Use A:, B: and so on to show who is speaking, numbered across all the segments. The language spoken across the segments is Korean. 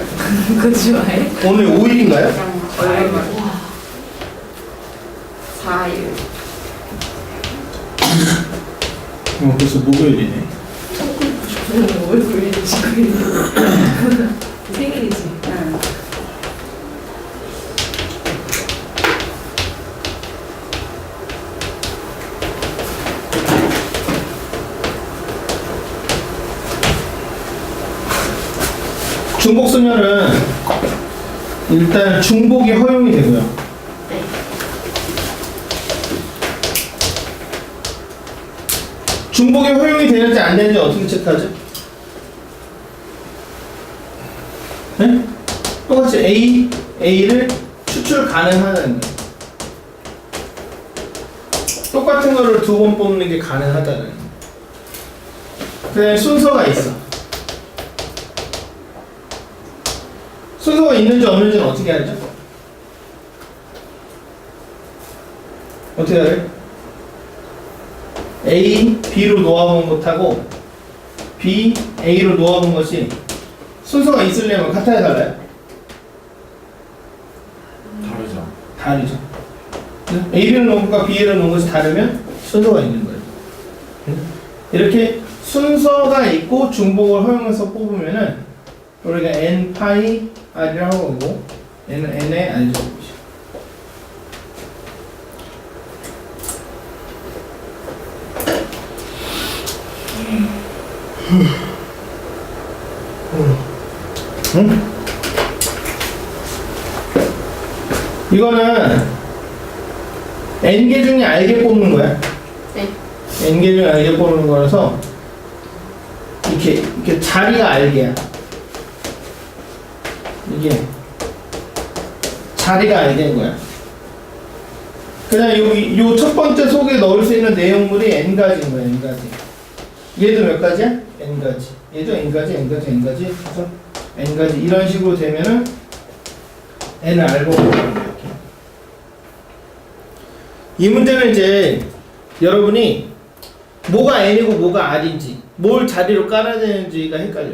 A: 그거 좋아해?
B: 오늘 5일인가요?
A: 얼마만? 4일.
B: 어, 벌써 목요일이네.
A: 얼굴이 지금 생일이지.
C: 응.
B: 중복 수녀는 일단 중복이 허용이 되고요.
A: 네.
B: 중복이 허용이 되는지 안 되는지 어떻게 체크하죠? 네? 똑같이 A, A를 추출 가능하다는 거예요. 똑같은 거를 두 번 뽑는 게 가능하다는 거예요. 그다음에 순서가 있어. 순서가 있는지 없는지는 어떻게 알죠? 어떻게 알아요? A, B로 놓아본 것하고 B, A로 놓아본 것이 순서가 있으려면 같아야 달라요?
D: 다르죠.
B: 다르죠. A를 놓은 것과 B를 놓은 것이 다르면 순서가 있는 거예요. 이렇게 순서가 있고 중복을 허용해서 뽑으면은 우리가 n 파이 r이라고 하고 n은 n의 r이라고 보죠. 응? 이거는 n개 중에 알게 뽑는 거야.
A: 네.
B: n개 중에 알게 뽑는 거라서 이렇게 이렇게 자리가 알게야. 이게 자리가 알게인 거야. 그냥 여기 요첫 번째 속에 넣을 수 있는 내용물이 n 가지인 거야. n 가지. 얘도 몇 가지야? n 가지. 얘도 n 가지, n 가지, n 가지. 그래서 n 가지 이런 식으로 되면은 n을 알고 보는 거야. 이 문제는 이제 여러분이 뭐가 n이고 뭐가 r인지 뭘 자리로 깔아야 되는지가 헷갈려.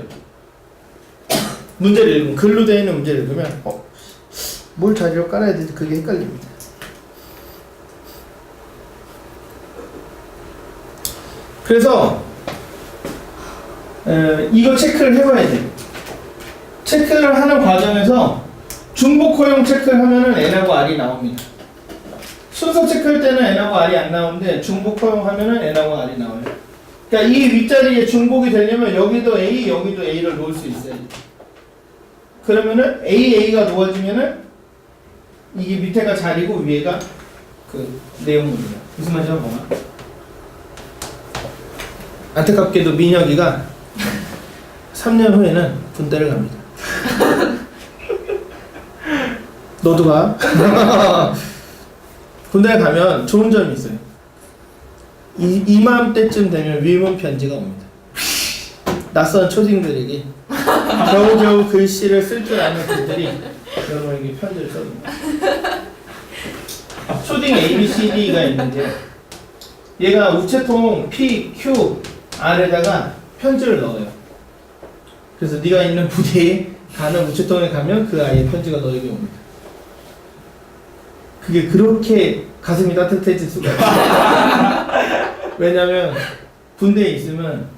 B: 문제를 읽으면 글로 되어 있는 문제를 읽으면 어, 뭘 자리로 깔아야 되지 그게 헷갈립니다. 그래서 에, 이거 체크를 해봐야 돼. 체크를 하는 과정에서 중복 허용 체크를 하면은 n하고 r이 나옵니다. 순서 체크할 때는 n하고 r이 안 나오는데 중복 허용하면은 n하고 r이 나와요. 그러니까 이 윗자리에 중복이 되려면 여기도 a, 여기도 a를 놓을 수 있어야 돼. 그러면은 a, a가 놓아지면은 이게 밑에가 자리고 위에가 그 내용물이야. 무슨 말인지 한번 봐봐. 안타깝게도 민혁이가 3년 후에는 군대를 갑니다. 너도 가. 군대에 가면 좋은 점이 있어요. 이, 이맘때쯤 되면 위문 편지가 옵니다. 낯선 초딩들에게 겨우겨우 글씨를 쓸 줄 아는 분들이 여러분에게 편지를 써줍니다. 초딩 A, B, C, D가 있는데 얘가 우체통 P, Q, R에다가 편지를 넣어요. 그래서 네가 있는 부대에 가는 우체통에 가면 그 아이의 편지가 너에게 옵니다. 그게 그렇게 가슴이 따뜻해질 수가 있어요. 왜냐면 군대에 있으면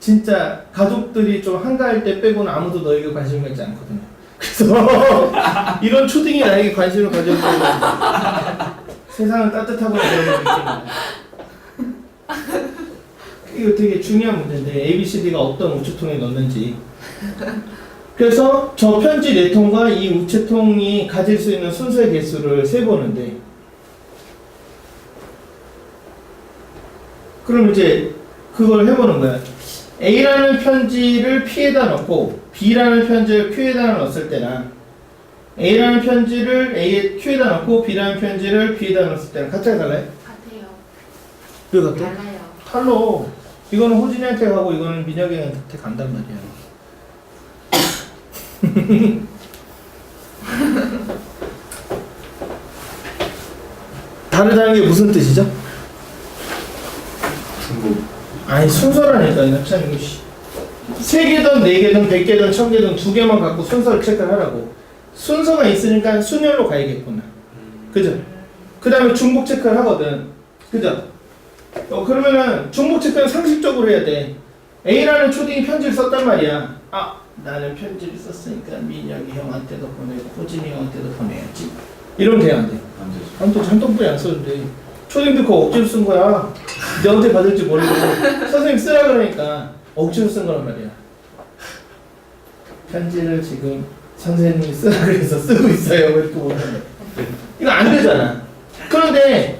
B: 진짜 가족들이 좀 한가할 때 빼고는 아무도 너에게 관심 갖지 않거든요. 그래서 이런 초딩이 나에게 관심을 가져주고 세상은 따뜻하고 이런 느낌이에요. 이거 되게 중요한 문제인데 A, B, C, D가 어떤 우체통에 넣는지 그래서 저 편지 네 통과 이 우체통이 가질 수 있는 순서의 개수를 세 보는데 그럼 이제 그걸 해보는 거야. A라는 편지를 P에다 넣고 B라는 편지를 Q에다 넣었을 때랑 A라는 편지를 A에 Q에다 넣고 B라는 편지를 B에다 넣었을 때랑 같아요, 달라요?
A: 같아요.
B: 왜 같아?
A: 달라요.
B: 달라. 이거는 호진이한테 가고 이거는 민혁이한테 간단 말이야. 다르다는 게 무슨 뜻이죠? 아니 순서라니까 이거 참 이거 씨. 세 개든 네 개든 백 개든 천 개든 두 개만 갖고 순서를 체크를 하라고. 순서가 있으니까 순열로 가야겠구나. 그죠? 그 다음에 중복 체크를 하거든. 그죠? 어, 그러면은 중복 체크는 상식적으로 해야 돼. A라는 초딩이 편지를 썼단 말이야. 아, 나는 편지를 썼으니까 민혁이 형한테도 보내고 호진이 형한테도 보내야지. 이러면 돼야 안 돼?
C: 안 되죠.
B: 아무튼 잔뜩뿐이 안 썼는데 초딩도 그거 억지로 쓴 거야. 너한테 받을지 모르고 선생님 쓰라 그러니까 억지로 쓴 거란 말이야. 편지를 지금 선생님이 쓰라 그래서 쓰고 있어요. 왜 이렇게 못하냐. 이거 안 되잖아. 그런데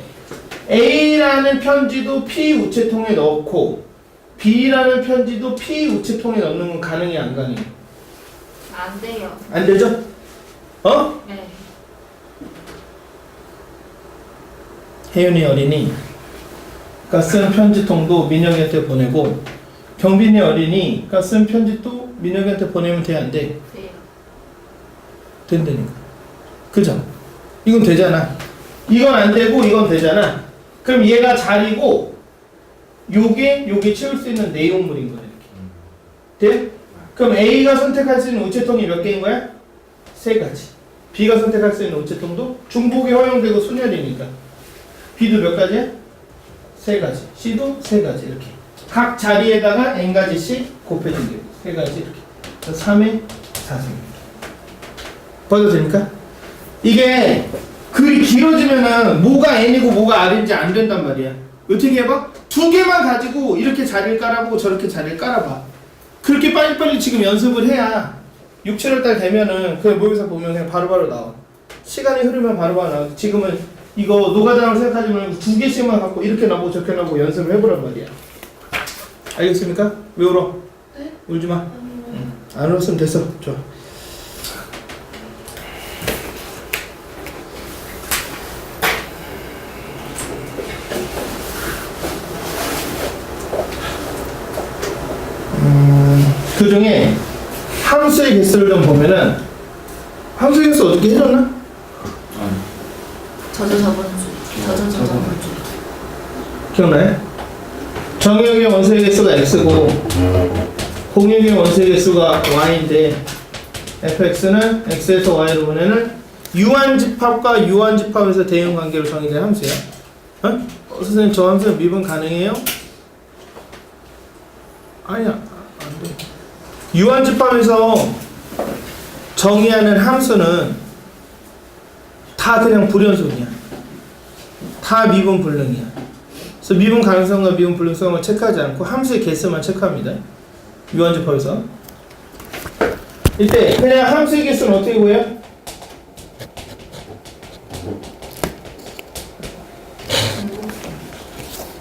B: A라는 편지도 P 우체통에 넣고 B라는 편지도 P 우체통에 넣는 건 가능해 안 가능해?
A: 안 돼요.
B: 안 되죠? 어?
A: 네.
B: 혜윤이 어린이가 쓴 편지통도 민혁이한테 보내고 경빈이 어린이가 쓴 편지도 민혁이한테 보내면 돼 안 돼?
A: 돼요.
B: 된다니까 그죠? 이건 되잖아 이건 안 되고 이건 되잖아 그럼 얘가 자리고 요게 요게 채울 수 있는 내용물인 거야 이렇게 돼? 그럼 A가 선택할 수 있는 우체통이 몇 개인 거야? 세 가지 B가 선택할 수 있는 우체통도 중복이 허용되고 순열이니까 B도 몇 가지야? 세 가지. C도 세 가지 이렇게. 각 자리에다가 n 가지씩 곱해준 게세 가지 이렇게. 3의 4승. 봐도 됩니까? 이게 글이 길어지면은 뭐가 n이고 뭐가 r인지 안 된단 말이야. 어떻게 해봐? 두 개만 가지고 이렇게 자리를 깔아보고 저렇게 자리를 깔아봐. 그렇게 빨리빨리 지금 연습을 해야 6, 7월달 되면은 그 모의고사 보면 그냥 바로 바로 나와. 시간이 흐르면 바로바로 나와. 지금은 이거 노가다라고 생각하지 말고 두 개씩만 갖고 이렇게 나보고 저렇게 나보고 연습을 해보란 말이야. 알겠습니까? 왜 울어?
A: 네?
B: 울지 마. 응. 안 울었으면 됐어. 좋아. 음, 그 중에 함수의 개수를 좀 보면은 함수의 개수 어떻게 해줬나?
A: 저도 저번 주. 저도 저 저번 주.
B: 기억나요? 정역의 원소의 개수가 x고 공역의 원소의 개수가 y인데 fx는 x에서 y로 보내는 유한집합과 유한집합에서 대응 관계로 정의된 함수야. 어? 어, 선생님 저 함수 미분 가능해요? 아니야 안 돼. 유한집합에서 정의하는 함수는 다 그냥 불연속이야. 다 미분 불능이야. 그래서 미분 가능성과 미분 불능성을 체크하지 않고 함수의 개수만 체크합니다. 유한집합에서. 이때 그냥 함수의 개수는 어떻게 구해요?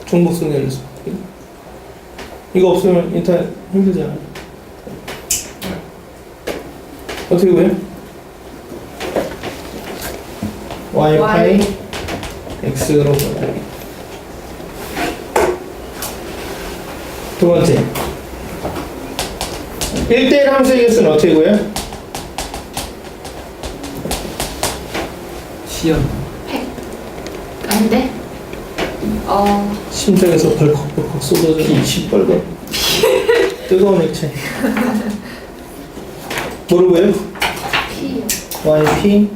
B: 중복성 연습. 이거 없으면 인터넷 힘들잖아. 어떻게 구해요? y 파이 x로. 두 번째 1대1 함수의 개수는 어떻게 구해요?
C: 시연.
A: 아닌데? 어.
B: 심장에서 벌컥벌컥 쏟아지는 시뻘건 뜨거운 액체 뭐로 구해요?
A: P요.
B: yp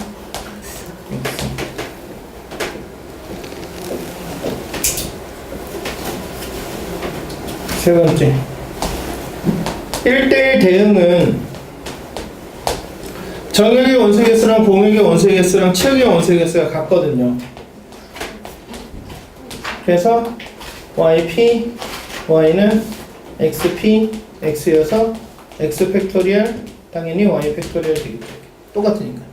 B: 세 번째 1대1 대응은 정역의 원소 개수랑 공역의 원소 개수랑 치역의 원소 개수가 같거든요. 그래서 yp y는 xp x여서 x 팩토리얼 당연히 y 팩토리얼 되겠죠. 똑같으니까.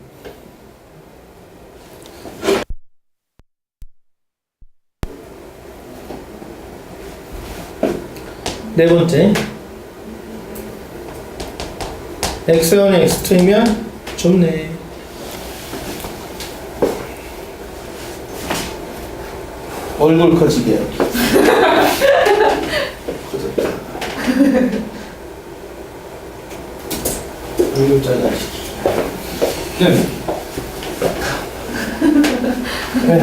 B: 네 번째. X1, x2면 좁네. 얼굴 커지게요 얼굴 작아지기
C: 네.
B: 네.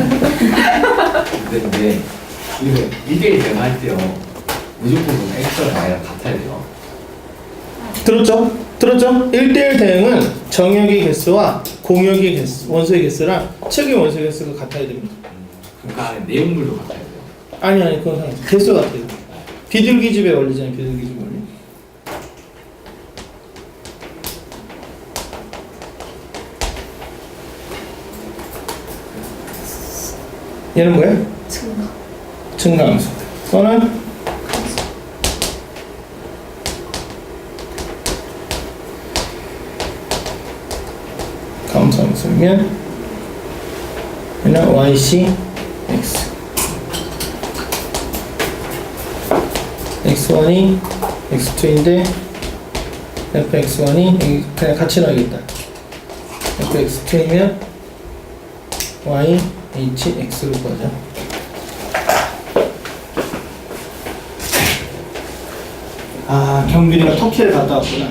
C: 근데, 이거 1대1 대응할 때요. 무조건 그럼 X랑 Y랑 같아야 돼요.
B: 들었죠? 들었죠? 1대1 대응은 정역의 개수와 공역의 개수, 원소의 개수랑 책의 원소의 개수가 같아야 됩니다.
C: 그러니까 내용물도 같아야 돼요.
B: 아니 아니 그건 상관없어. 개수 같아요. 비둘기집의 원리잖아요. 비둘기집 원리. 얘는 뭐예요?
A: 증가.
B: 증가함수. 또는 얘는 yc x. X1이 x2인데 fx1이 그냥 같이 넣어야겠다. Fx2이면 y h x로 구하자. 아 경빈이가 터키를 갔다 왔구나.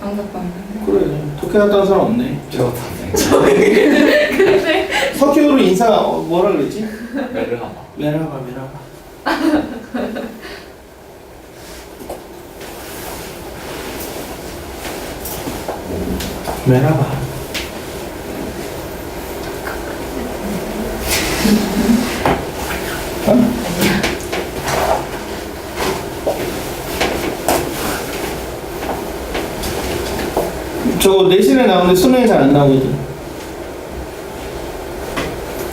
A: 안 갔다 왔는데.
B: 그래 터키 갔다 온 사람 없네.
C: 저다 네.
B: 터키어로 인사 어, 뭐라 그랬지?
C: 메르하마.
B: 메라바 메라바 메라바 저거 내신에 나오는데 수능에 잘 안 나오거든.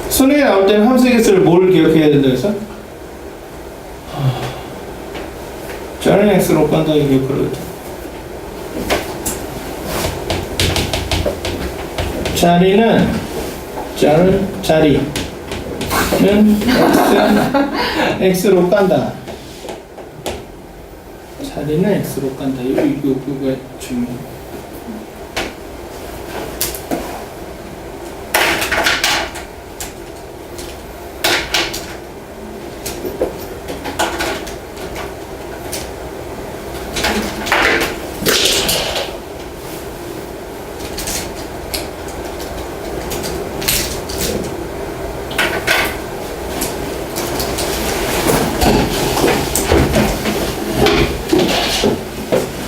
B: 수능에 나올 때는 함수 개수를 뭘 기억해야 된다 해서? 자는 x로 이 기억하거든. 자리는 자를 자리는 x로 깐다. 자리는 x로 깐다. 이거 이거 그거 중요해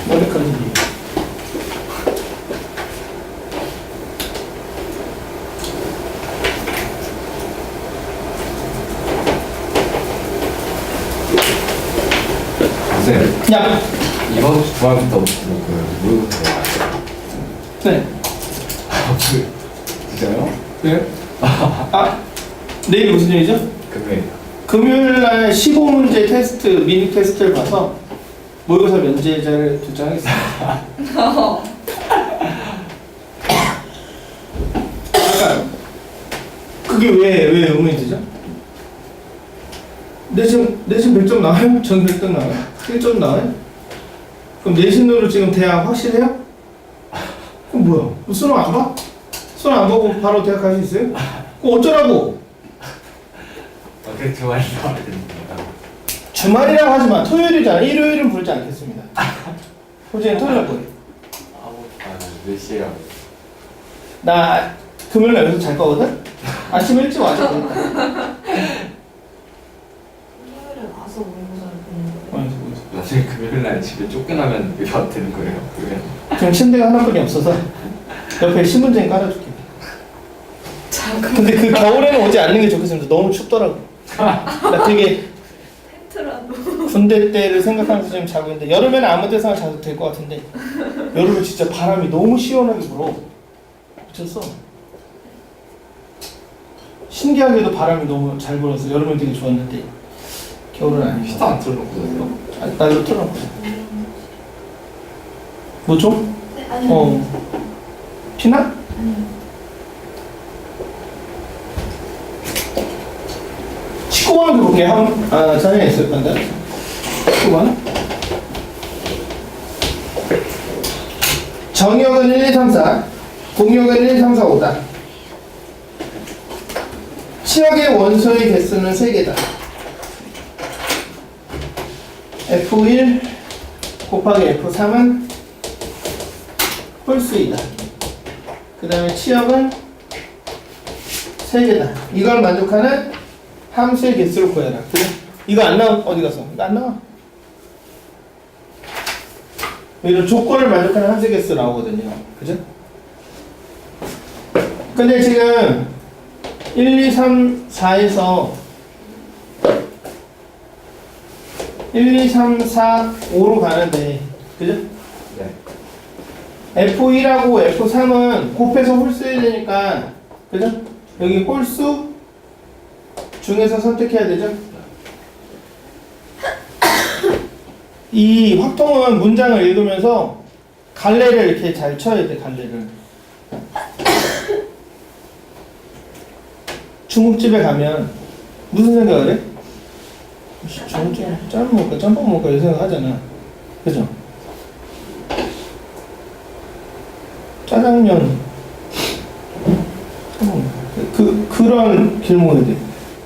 B: 머리카락이
C: 선생님,
B: 야!
C: 그 모의고사
B: 네
C: 아, 그, 진짜요?
B: 네? 아 내일 무슨 요일이죠?
C: 금요일.
B: 금요일 날 15문제 테스트 미니 테스트를 봐서 모의고사 면제자를 도착하겠습니다. 잠깐 그게 왜 왜 의문이 드죠? 내신 내신 100점 나와요? 전 100점 나와요? 1점 나와요? 그럼 내신으로 지금 대학 확실해요? 그럼 뭐야? 그럼 수능 안 봐? 수능 안 보고 바로 대학 갈 수 있어요? 그럼 어쩌라고?
C: 아, 그래 주말에 나와야 됩니다.
B: 주말이라고 하지 마. 토요일이잖아. 일요일은 부르지 않겠습니다. 호진이 토요일 할 거예요.
C: 아, 몇 시에요?
B: 나 금요일 날 여기서 잘 거거든? 아침 일찍 와줘. 그러니까.
A: 토요일에 와서 모의고사를 보는 거예요.
B: 어, 있어, 있어.
C: 나중에 금요일 이게 어떻게 되는 거예요? 그러면
B: 지금 침대가 하나뿐이 없어서 옆에 신문지는 깔아줄게.
A: 잠깐.
B: 근데 그 겨울에는 오지 않는 게 좋겠습니다. 너무 춥더라고. 나 되게
A: 텐트라도.
B: 군대 때를 생각하면서 지금 자고 있는데 여름에는 아무 데서나 자도 될 것 같은데 여름에 진짜 바람이 너무 시원하게 불어. 미쳤어. 신기하게도 바람이 너무 잘 불어서 여름엔 되게 좋았는데 겨울은 아니죠.
C: 히터 안 틀어놓고 자세요?
B: 아, 날로 틀어놓고. 뭐 좀?
A: 네, 아니.
B: 어. 피나?
A: 아니.
B: 19번 볼게. 한, 아, 전에 있을 건데. 19번. 정역은 1, 2, 3, 4. 공역은 1, 2, 3, 4, 5다. 치역의 원소의 개수는 3개다. F1 곱하기 F3은 홀수이다. 그 다음에 치역은 3개다. 이걸 만족하는 함수의 개수를 구해라. 그래? 이거 안 나와 어디 갔어? 이거 안 나와. 이런 조건을 만족하는 함수 개수 나오거든요. 그죠? 근데 지금 1, 2, 3, 4에서 1, 2, 3, 4, 5로 가는데 그죠?
C: 네.
B: F1하고 F3은 곱해서 홀수해야 되니까 그죠? 여기 홀수 중에서 선택해야 되죠? 이 확통은 문장을 읽으면서 갈래를 이렇게 잘 쳐야 돼 갈래를 중국집에 가면 무슨 생각을 해? 씨, 중국집 짬 먹을까 짬뽕 먹을까 이 생각 하잖아 그죠? 짜장면. 그, 그 그런 길목이 돼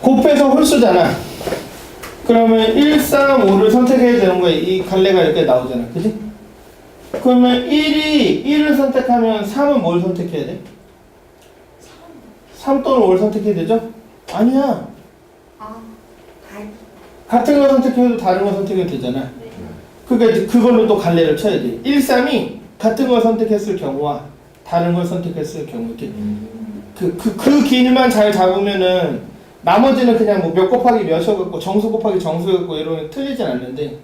B: 곱해서 홀수잖아. 그러면 1, 3, 5를 선택해야 되는 거야. 이 갈래가 이렇게 나오잖아. 그지? 그러면 1이 1을 선택하면 3은 뭘 선택해야 돼? 3 또는 5를 선택해야 되죠? 아니야.
A: 아, 달.
B: 같은 거 선택해도 다른 거 선택해도 되잖아. 그러니까 이제 그걸로 또 갈래를 쳐야 돼. 1, 3이 같은 걸 선택했을 경우와 다른 걸 선택했을 경우 이렇게 그, 그, 그 길만 잘 잡으면은 나머지는 그냥 뭐 몇 곱하기 몇이었고 정수 곱하기 정수였고 이러면 틀리진 않는데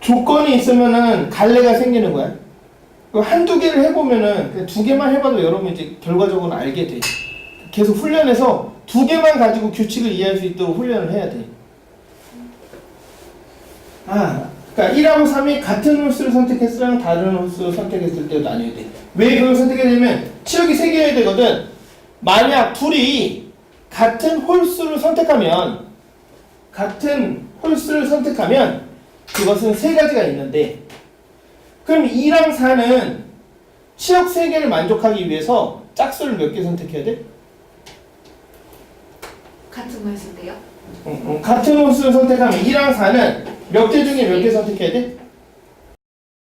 B: 조건이 있으면은 갈래가 생기는 거야. 그 한두 개를 해보면은 두 개만 해봐도 여러분 이제 결과적으로 알게 돼. 계속 훈련해서 두 개만 가지고 규칙을 이해할 수 있도록 훈련을 해야 돼. 아, 그러니까 1하고 3이 같은 홀수를 선택했으랑 다른 홀수를 선택했을 때도 나뉘어야 돼. 왜 그걸 선택해야 되냐면 치역이 세 개여야 되거든. 만약 둘이 같은 홀수를 선택하면 같은 홀수를 선택하면 그것은 세 가지가 있는데 그럼 2랑 4는 치역 세 개를 만족하기 위해서 짝수를 몇 개 선택해야 돼?
A: 같은 거 했을 때요?
B: 응, 응. 같은 홀수를 선택하면 2랑 4는 몇 개 중에 몇 개 선택해야 돼?